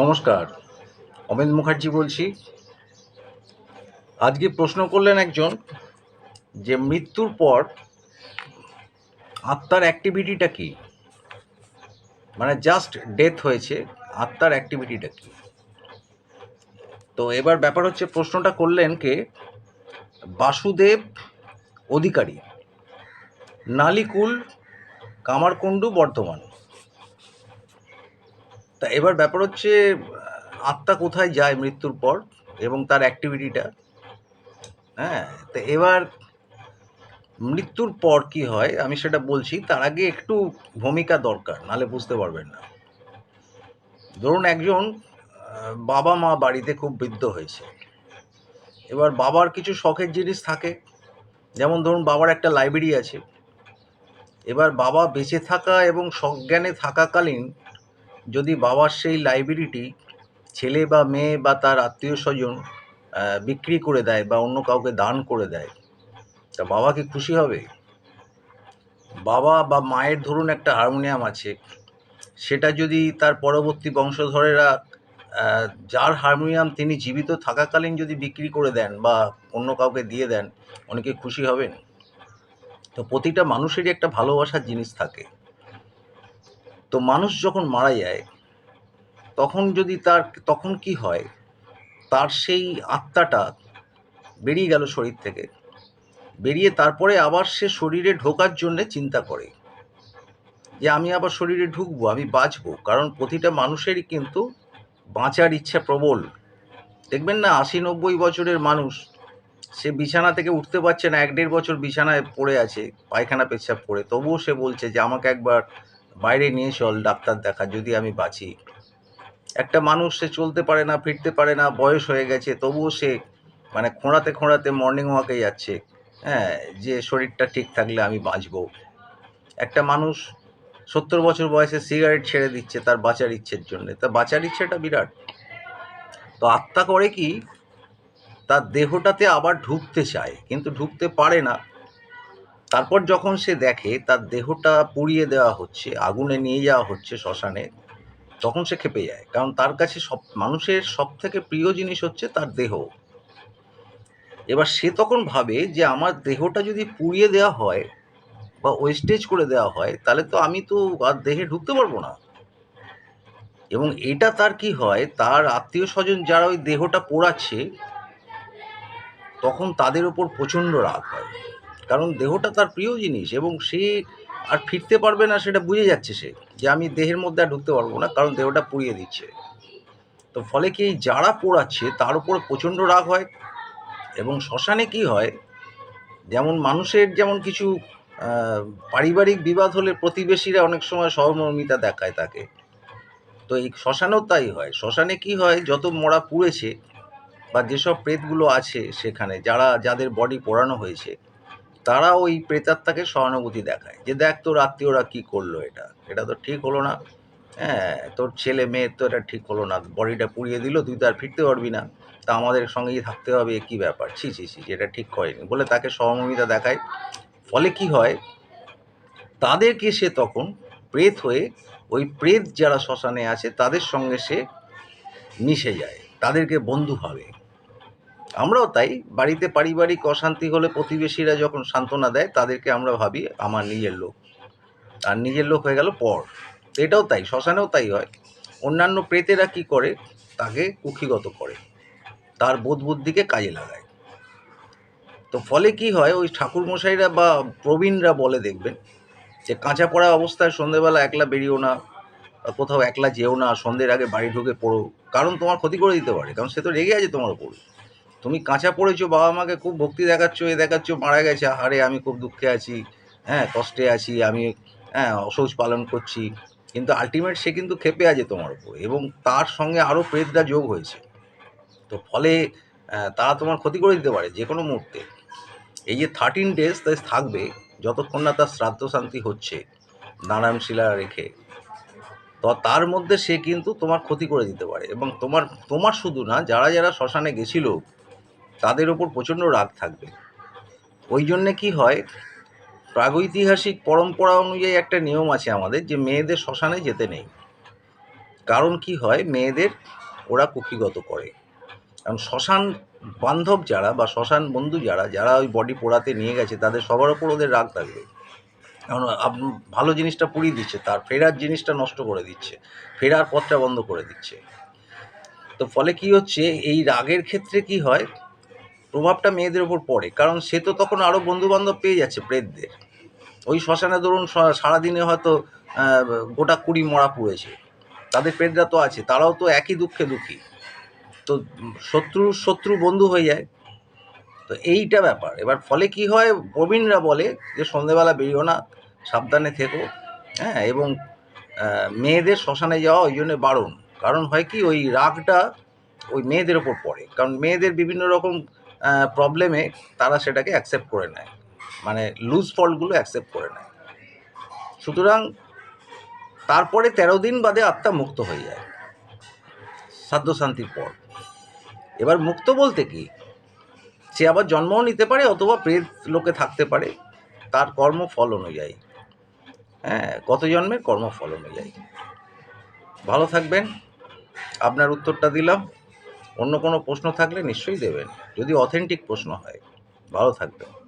নমস্কার, অমিত মুখার্জি বলছি। আজকে প্রশ্ন করলেন একজন যে মৃত্যুর পর আত্মার অ্যাক্টিভিটিটা কি? মানে জাস্ট ডেথ হয়েছে, আত্মার অ্যাক্টিভিটিটা কি? তো এবার ব্যাপার হচ্ছে প্রশ্নটা করলেন কে? বাসুদেব অধিকারী, নালিকুল, কামারকুণ্ডু, বর্ধমান। তা এবার ব্যাপার হচ্ছে আত্মা কোথায় যায় মৃত্যুর পর এবং তার অ্যাক্টিভিটিটা হ্যাঁ তো এবার মৃত্যুর পর কি হয়? আমি সেটা বলছি, তার আগে একটু ভূমিকা দরকার নালে বুঝতে পারবেন না। ধরুন একজন বাবা মা বাড়িতে খুব বৃদ্ধ হয়েছে। এবার বাবার কিছু শখের জিনিস থাকে। যেমন ধরুন, বাবার একটা লাইব্রেরি আছে। এবার বাবা বেঁচে থাকা এবং সজ্ঞানে থাকাকালীন যদি বাবার সেই লাইব্রেরিটি ছেলে বা মেয়ে বা তার আত্মীয় স্বজন বিক্রি করে দেয় বা অন্য কাউকে দান করে দেয়, তা বাবা কি খুশি হবে? বাবা বা মায়ের ধরুন একটা হারমোনিয়াম আছে, সেটা যদি তার পরবর্তী বংশধরেরা যার হারমোনিয়াম তিনি জীবিত থাকাকালীন যদি বিক্রি করে দেন বা অন্য কাউকে দিয়ে দেন অনেকে খুশি হবেন? তো প্রতিটা মানুষেরই একটা ভালোবাসার জিনিস থাকে। তো মানুষ যখন মারা যায়, তখন যদি তার, তখন কি হয়? তার সেই আত্মাটা বেরিয়ে গেল শরীর থেকে। বেরিয়ে তারপরে আবার সে শরীরে ঢোকার জন্য চিন্তা করে যে, আমি আবার শরীরে ঢুকবো, আমি বাঁচবো। কারণ প্রতিটা মানুষেরই কিন্তু বাঁচার ইচ্ছা প্রবল। দেখবেন না আশি নব্বই বছরের মানুষ, সে বিছানা থেকে উঠতে পারছে না, এক দেড় বছর বিছানায় পড়ে আছে, পায়খানা পেচ্ছাপ করে। তবুও সে বলছে যে, আমাকে একবার বাইরে নিয়ে চল ডাক্তার দেখা যদি আমি বাঁচি। একটা মানুষ, সে চলতে পারে না, ফিরতে পারে না, বয়স হয়ে গেছে, তবুও সে মানে খোঁড়াতে খোঁড়াতে মর্নিং ওয়াকে যাচ্ছে। হ্যাঁ যে শরীরটা ঠিক থাকলে আমি বাঁচবো। একটা মানুষ সত্তর বছর বয়সে সিগারেট ছেড়ে দিচ্ছে, তার বাঁচার ইচ্ছের জন্য। তা বাঁচার ইচ্ছেটা বিরাট। তো আত্মা করে কি? তার দেহটাতে আবার ঢুকতে চায়, কিন্তু ঢুকতে পারে না। তারপর যখন সে দেখে তার দেহটা পুড়িয়ে দেওয়া হচ্ছে, আগুনে নিয়ে যাওয়া হচ্ছে শ্মশানে, তখন সে খেপে যায়। কারণ তার কাছে সব, মানুষের সব থেকে প্রিয় জিনিস হচ্ছে তার দেহ। এবার সে তখন ভাবে যে, আমার দেহটা যদি পুড়িয়ে দেওয়া হয় বা ওয়েস্টেজ করে দেওয়া হয়, তাহলে তো আমি তো আর দেহে ঢুকতে পারব না। এবং এটা তার কি হয়, তার আত্মীয় স্বজন যারা ওই দেহটা পোড়াচ্ছে, তখন তাদের ওপর প্রচণ্ড রাগ হয়। কারণ দেহটা তার প্রিয় জিনিস এবং সে আর ফিরতে পারবে না সেটা বুঝে যাচ্ছে সে যে আমি দেহের মধ্যে আর ঢুকতে পারব না কারণ দেহটা পুড়িয়ে দিচ্ছে। তো ফলে কি যারা পোড়াচ্ছে তার উপর প্রচণ্ড রাগ হয় এবং শ্মশানে কি হয়, যেমন মানুষের যেমন কিছু পারিবারিক বিবাদ হলে প্রতিবেশীরা অনেক সময় সহমর্মিতা দেখায় তাকে। তো এই শ্মশানেও তাই হয়। শ্মশানে কি হয়, যত মরা পুড়েছে বা যেসব প্রেতগুলো আছে সেখানে, যারা, যাদের বডি পোড়ানো হয়েছে তারা ওই প্রেতাত্মাকে সহানুভূতি দেখায় যে দেখ তোর আত্মীয়রা কি করল এটা। এটা তো ঠিক হলো না। হ্যাঁ তোর ছেলে মেয়ের তো এটা ঠিক হলো না। বডিটা পুড়িয়ে দিল, তুই তো আর ফিরতে পারবি না। তা আমাদের সঙ্গেই থাকতে হবে কি ব্যাপার? ছি ছি ছি এটা ঠিক করেনি বলে তাকে সহমর্মিতা দেখায়। ফলে কি হয়? তাদেরকে সে তখন প্রেত হয়ে, ওই প্রেত যারা শ্মশানে আছে, তাদের সঙ্গে সে মিশে যায়। তাদেরকে বন্ধু ভাবে। আমরাও তাই, বাড়িতে পারিবারিক অশান্তি হলে প্রতিবেশীরা যখন সান্ত্বনা দেয়, তাদেরকে আমরা ভাবি আমার নিজের লোক। আর নিজের লোক হয়ে গেল পর। এটাও তাই, শ্মশানেও তাই হয়। অন্যান্য প্রেতেরা কি করে? তাকে কুক্ষিগত করে। তার বোধ বুদ্ধিকে কাজে লাগায়। তো ফলে কি হয়, ওই ঠাকুরমশাইরা বা প্রবীণরা বলে দেখবেন যে, কাঁচা পড়া অবস্থায় সন্ধেবেলা একলা বেরিয়েও না কোথাও একলা যেও না, সন্ধ্যের আগে বাড়ি ঢুকে পড়ো। কারণ তোমার ক্ষতি করে দিতে পারে, কারণ সে তো রেগে আছে তোমার উপর তুমি কাঁচা পড়েছো, বাবা মাকে খুব ভক্তি দেখাচ্ছ, এ দেখাচ্ছ, মারা গেছে আরে আমি খুব দুঃখে আছি হ্যাঁ কষ্টে আছি, আমি হ্যাঁ অসৌচ পালন করছি। কিন্তু আলটিমেট সে কিন্তু ক্ষেপে আছে তোমার উপর, এবং তার সঙ্গে আরও প্রেতটা যোগ হয়েছে। তো ফলে তারা তোমার ক্ষতি করে দিতে পারে যে কোনো মুহূর্তে। এই যে থার্টিন ডেজ তাই থাকবে, যতক্ষণ না তার শ্রাদ্ধ শান্তি হচ্ছে, নারায়ণ শিলা রেখে। তো তার মধ্যে সে কিন্তু তোমার ক্ষতি করে দিতে পারে, এবং তোমার তোমার শুধু না, যারা যারা শ্মশানে গেছিল তাদের ওপর প্রচণ্ড রাগ থাকবে। ওই জন্যে কি হয়, প্রাগৈতিহাসিক পরম্পরা অনুযায়ী একটা নিয়ম আছে আমাদের যে, মেয়েদের শ্মশানে যেতে নেই। কারণ কি হয়, মেয়েদের ওরা কুক্ষিগত করে। কারণ শ্মশান বান্ধব যারা বা শ্মশান বন্ধু যারা যারা ওই বডি পোড়াতে নিয়ে গেছে, তাদের সবার ওপর ওদের রাগ থাকবে। কারণ ভালো জিনিসটা পুড়িয়ে দিচ্ছে, তার ফেরার জিনিসটা নষ্ট করে দিচ্ছে, ফেরার পথটা বন্ধ করে দিচ্ছে। তো ফলে কি হচ্ছে, এই রাগের ক্ষেত্রে কি হয় প্রভাবটা মেয়েদের ওপর পড়ে। কারণ সে তো তখন আরও বন্ধু বান্ধব পেয়ে যাচ্ছে প্রেতদের। ওই শ্মশানে ধরুন সারাদিনে হয়তো গোটা কুড়ি মরা পড়েছে। তাদের প্রেতরা তো আছে, তারাও তো একই দুঃখে দুঃখী। তো শত্রু শত্রু বন্ধু হয়ে যায়। তো এইটা ব্যাপার। এবার ফলে কি হয়? প্রবীণরা বলে যে, সন্ধেবেলা বেরিও না, সাবধানে থেকো। হ্যাঁ এবং মেয়েদের শ্মশানে যাওয়া ওই জন্য বারণ। কারণ হয় কি? ওই রাগটা ওই মেয়েদের ওপর পড়ে। কারণ মেয়েদের বিভিন্ন রকম প্রবলেমে তারা সেটাকে অ্যাকসেপ্ট করে নেয়। মানে লুজ ফল্টগুলো অ্যাকসেপ্ট করে নেয়। সুতরাং তারপরে তেরো দিন বাদে আত্মা মুক্ত হয়ে যায়। শান্তির পর। এবার মুক্ত বলতে কি? সে আবার জন্মও নিতে পারে অথবা প্রেত লোকে থাকতে পারে। তার কর্মফল অনুযায়ী। হ্যাঁ কত জন্মের কর্মফল অনুযায়ী। ভালো থাকবেন। আপনার উত্তরটা দিলাম। অন্য কোনো প্রশ্ন থাকলে নিশ্চয়ই দেবেন। যদি অথেন্টিক প্রশ্ন হয় ভালো থাকবেন।